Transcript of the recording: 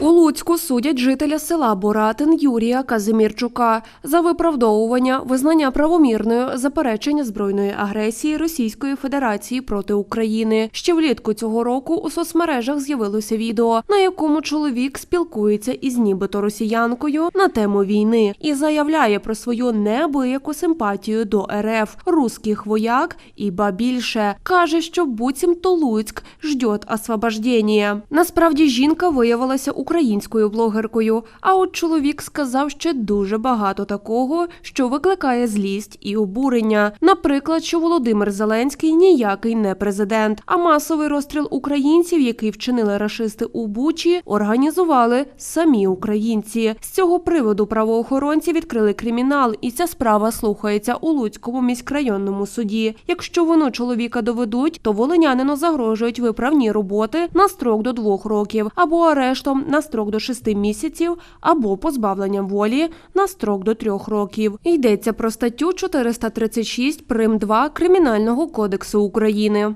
У Луцьку судять жителя села Боратин Юрія Казимірчука за виправдовування визнання правомірною заперечення збройної агресії Російської Федерації проти України. Ще влітку цього року у соцмережах з'явилося відео, на якому чоловік спілкується із нібито росіянкою на тему війни і заявляє про свою неабияку симпатію до РФ, русських вояк і ба більше каже, що буцімто Луцьк ждет освобождення. Насправді жінка виявилася українською блогеркою. А от чоловік сказав ще дуже багато такого, що викликає злість і обурення. Наприклад, що Володимир Зеленський ніякий не президент, а масовий розстріл українців, який вчинили рашисти у Бучі, організували самі українці. З цього приводу правоохоронці відкрили кримінал, і ця справа слухається у Луцькому міськрайонному суді. Якщо вину чоловіка доведуть, то волинянину загрожують виправні роботи на строк до двох років або арештом на строк до шести місяців, або позбавленням волі на строк до трьох років. Йдеться про статтю 436 прим. 2 Кримінального кодексу України.